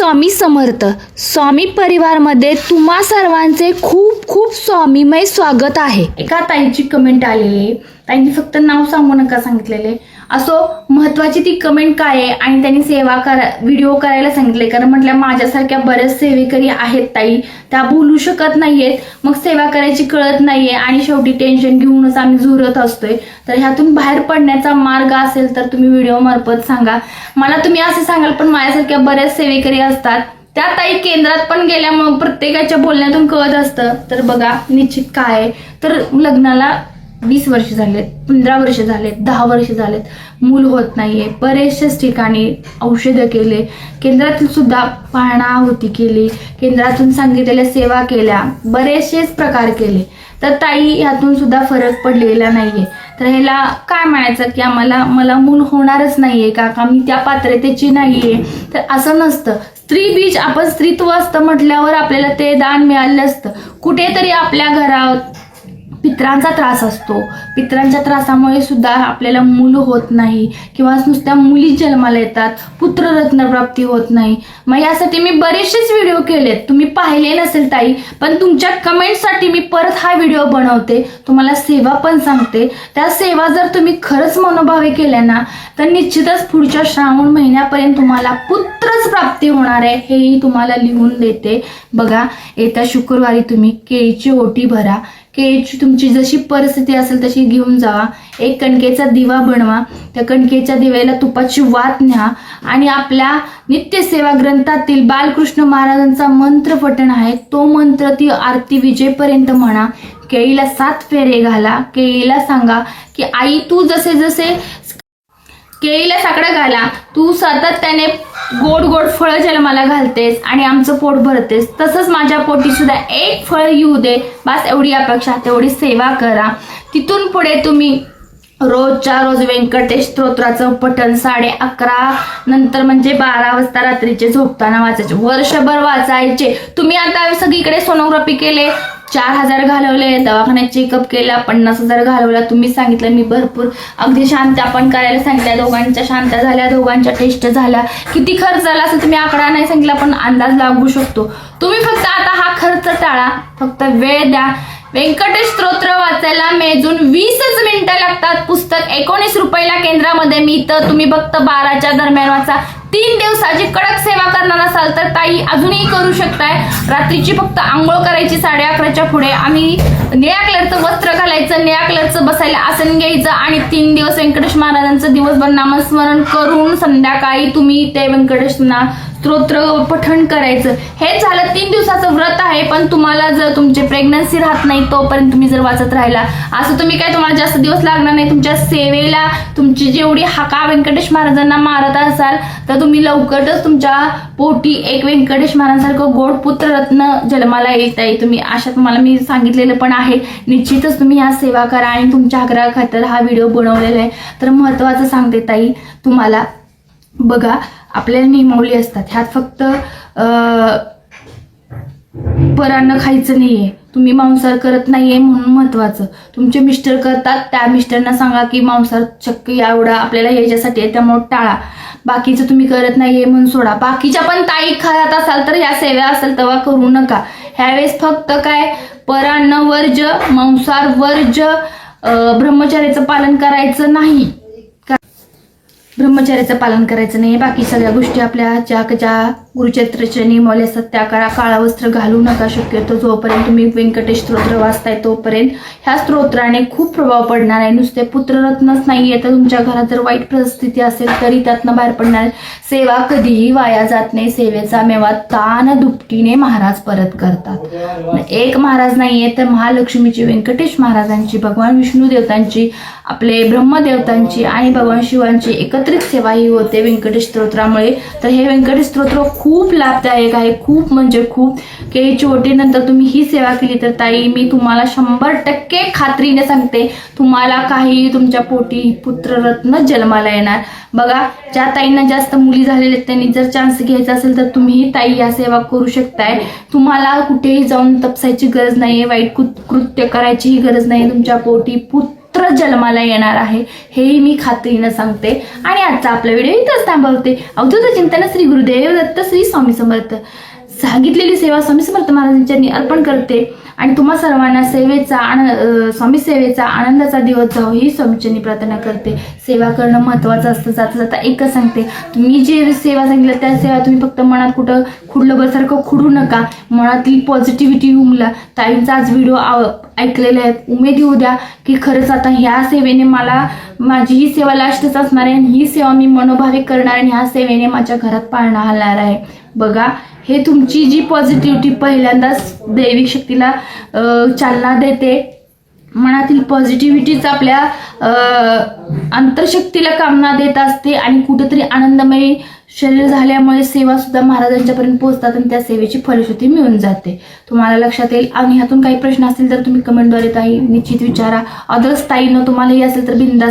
स्वामी समर्थ. स्वामी परिवारमध्ये तुम्हा सर्वांचे खूप खूप स्वामीमय स्वागत आहे. एका ताईची कमेंट आलेली आहे. ताईंनी फक्त नाव सांगू नका सांगितलेले. असो महत्वाची ती कमेंट काय आहे आणि त्यांनी सेवा करा व्हिडिओ करायला सांगितले कारण म्हटल्या माझ्यासारख्या बऱ्याच सेवेकरी आहेत ताई. त्या बोलू शकत नाहीयेत. मग सेवा करायची कळत नाहीये आणि शेवटी टेन्शन घेऊनच आम्ही झुरत असतोय. तर ह्यातून बाहेर पडण्याचा मार्ग असेल तर तुम्ही व्हिडिओ मार्फत सांगा. मला तुम्ही असं सांगाल पण माझ्यासारख्या बऱ्याच सेवेकरी असतात. त्या ताई केंद्रात पण गेल्यामुळे प्रत्येकाच्या बोलण्यातून कळत असतं. तर बघा निश्चित काय तर लग्नाला वीस वर्ष झालेत पंधरा वर्ष झालेत दहा वर्ष झालेत. मूल होत नाहीये. बरेचशाच ठिकाणी औषधं केले. केंद्रातून सुद्धा पाहणाहुती केली. केंद्रातून सांगितलेल्या सेवा केल्या. बरेचसेच प्रकार केले. तर ताई यातून सुद्धा फरक पडलेला नाहीये. तर ह्याला काय म्हणायचं की आम्हाला मला मूल होणारच नाहीये का का मी त्या पात्रतेची नाहीये. तर असं नसतं. स्त्री बीज आपण स्त्रीत्व असतं म्हटल्यावर आपल्याला ते दान मिळालं असतं. कुठेतरी आपल्या घरात पित्रांचा त्रास असतो. पित्रांच्या त्रासामुळे सुद्धा आपल्याला मूल होत नाही किंवा नुसत्या मुली जन्माला येतात पुत्ररत्न प्राप्ती होत नाही. मग यासाठी मी बरेचसेच व्हिडिओ केलेत. तुम्ही पाहिले नसेल ताई पण तुमच्या कमेंटसाठी मी परत हा व्हिडिओ बनवते. तुम्हाला सेवा पण सांगते. त्या सेवा जर तुम्ही खरंच मनोभावे केल्या ना तर निश्चितच पुढच्या श्रावण महिन्यापर्यंत तुम्हाला पुत्रच प्राप्ती होणार आहे हेही तुम्हाला लिहून देते. बघा येत्या शुक्रवारी तुम्ही केळीची ओटी भरा. केज तुमची जशी परिस्थिती असेल तशी घेऊन जावा. एक कणकेचा दिवा बनवा. त्या कणकेच्या दिव्याला तुपाची वात न्या. आणि आपल्या नित्यसेवा ग्रंथातील बालकृष्ण महाराजांचा मंत्र पठण आहे. तो मंत्र ती आरती विजेपर्यंत म्हणा. केळीला सात फेरे घाला. केळीला सांगा की आई तू जसे जसे केळीला साकडं घाला. तू सातत्याने गोड गोड फळं जन्माला घालतेस आणि आमचं पोट भरतेस. तसंच माझ्या पोटी सुद्धा एक फळ येऊ दे. बस एवढी अपेक्षा तेवढी सेवा करा. तिथून पुढे तुम्ही रोजच्या रोज व्यंकटेश स्तोत्राचं पठण साडे अकरा नंतर म्हणजे बारा वाजता रात्रीचे झोपताना वाचायचे. वर्षभर वाचायचे. तुम्ही आता सगळीकडे सोनोग्राफी केले. चार हजार घालवले दवाखान्यात चेकअप केला पन्नास हजार घालवला. तुम्ही सांगितलं मी भरपूर अगदी शांत आपण करायला सांगितल्या दोघांच्या शांत झाल्या दोघांच्या टेस्ट झाल्या. किती खर्च झाला असं तुम्ही आकडा नाही सांगितला पण अंदाज लागू शकतो. तुम्ही फक्त आता हा खर्च टाळा. फक्त वेळ द्या. व्यंकटेश स्तोत्र वाचायला मेजून वीसच मिनिटं लागतात. पुस्तक एकोणीस रुपयाला केंद्रामध्ये. मी तर तुम्ही फक्त बाराच्या दरम्यान वाचा. तीन दिवसाची कडक सेवा करणार असाल तर ताई अजूनही करू शकताय. रात्रीची फक्त आंघोळ करायची साडे अकराच्या पुढे. आम्ही निळ्या कलरचं वस्त्र घालायचं निळ्या कलरचं बसायला आसन घ्यायचं आणि तीन दिवस व्यंकटेश महाराजांचं दिवसभर नामस्मरण करून संध्याकाळी तुम्ही ते व्यंकटेशना स्तोत्र पठण करायचं. हे झालं तीन दिवसाचं व्रत आहे पण तुम्हाला जर तुमची प्रेग्नन्सी राहत नाही तोपर्यंत तुम्ही जर वाचत राहिला. असं तुम्ही काय तुम्हाला जास्त दिवस लागणार नाही. तुमच्या सेवेला तुमची जेवढी हाका व्यंकटेश महाराजांना मारत असाल तर तुम्ही लवकरच तुमच्या पोटी एक व्यंकटेश महाराजांसारखं गोड पुत्ररत्न जन्माला येत आहे तुम्ही अशा तुम्हाला मी सांगितलेलं पण आहे. निश्चितच तुम्ही ह्या सेवा करा आणि तुमच्या आग्रहा खातर हा व्हिडिओ बनवलेला आहे. तर महत्त्वाचं सांगते ताई तुम्हाला बघा आपल्याला नियमावली असतात. ह्यात फक्त परांना परान्न खायचं नाहीये. तुम्ही मांसाहार करत नाहीये म्हणून महत्वाचं. तुमचे मिस्टर करतात त्या मिस्टरना सांगा की मांसाहार शक्य एवढा आपल्याला ह्याच्यासाठी आहे त्यामुळे टाळा. बाकीचं तुम्ही करत नाहीये म्हणून सोडा. बाकीच्या पण ताई खात असाल तर ह्या सेवा असेल तेव्हा करू नका. ह्यावेळेस फक्त काय? परान्न वर्ज मांसाहार वर्ज ब्रह्मचार्याचं पालन करायचं नाही. ब्रह्मचर्याचं पालन करायचं नाही. बाकी सगळ्या गोष्टी आपल्या ज्या ज्या गुरुचरित्राच्या मौल्य असतात करा काळा वस्त्र घालू नका शक्यतो जोपर्यंत तुम्ही व्यंकटेश स्तोत्र वाचताय तोपर्यंत. ह्या स्तोत्राने खूप प्रभाव पडणार आहे. नुसते पुत्ररत्नच नाही आहे तर तुमच्या घरात जर वाईट परिस्थिती असेल तरी त्यातनं बाहेर पडणार. सेवा कधीही वाया जात नाही. सेवेचा मेवा तान दुपटीने महाराज परत करतात. एक महाराज नाहीये तर महालक्ष्मीची व्यंकटेश महाराजांची भगवान विष्णू देवतांची आपले ब्रह्मदेवतांची आणि भगवान शिवांची एकत्रित सेवा ही होते व्यंकटेश स्तोत्रामुळे. तर हे व्यंकटेश स्तोत्र खूप लाभदायक आहे. खूप म्हणजे खूप. केळीची ओटीनंतर तुम्ही ही सेवा केली तर ताई मी तुम्हाला शंभर टक्के खात्रीने सांगते. तुम्हाला काही तुमच्या पोटी पुत्ररत्न जन्माला येणार. बघा ज्या ताईंना जास्त मुली झालेल्या आहेत त्यांनी जर चान्स घ्यायचा असेल तर तुम्ही ताई या सेवा करू शकताय. तुम्हाला कुठेही जाऊन तपसायची गरज नाहीये. वाईट कृत- कृत्य करायचीही गरज नाही तुमच्या पोटी पुत्र लवकरच जन्माला येणार आहे हेही मी खात्रीनं सांगते. आणि आजचा आपला व्हिडिओ इथंच थांबवते. अवधूत चिंतन श्री गुरुदेव दत्त श्री स्वामी समर्थ. सांगितलेली सेवा स्वामी समर्थ महाराजांच्या अर्पण करते. आणि तुम्हा सर्वांना सेवेचा आन स्वामी सेवेचा आनंदाचा दिवस जावो ही स्वामीच्यांनी प्रार्थना करते. सेवा करणं महत्त्वाचं असतं जाता जाता एकच सांगते. तुम्ही जे सेवा सांगितलं त्या सेवा तुम्ही फक्त मनात कुठं खुडलं बसारखं खुडू नका. मनातील पॉझिटिव्हिटी उमला. ताईंचा आज व्हिडिओ ऐकलेले आहेत उमेद येऊ द्या की खरंच आता ह्या सेवेने मला माझी ही सेवा लास्टच असणार आहे आणि ही सेवा मी मनोभावे करणार आणि ह्या सेवेने माझ्या घरात पाळणा हलणार आहे. बघा हे तुमची जी पॉझिटिव्हिटी पहिल्यांदाच दैविक शक्तीला चालना देते. मनातील पॉझिटिव्हिटीच आपल्या अं, अंतरशक्तीला कामना देत असते आणि कुठेतरी आनंदमयी शरीर झाल्यामुळे सेवा सुद्धा महाराजांच्यापर्यंत पोहोचतात आणि त्या सेवेची फलश्रुती मिळून जाते. तुम्हाला लक्षात येईल आणि ह्यातून काही प्रश्न असतील तर तुम्ही कमेंटद्वारे ताई निश्चित विचारा. अदर्स ताईनं तुम्हालाही असेल तर बिंदास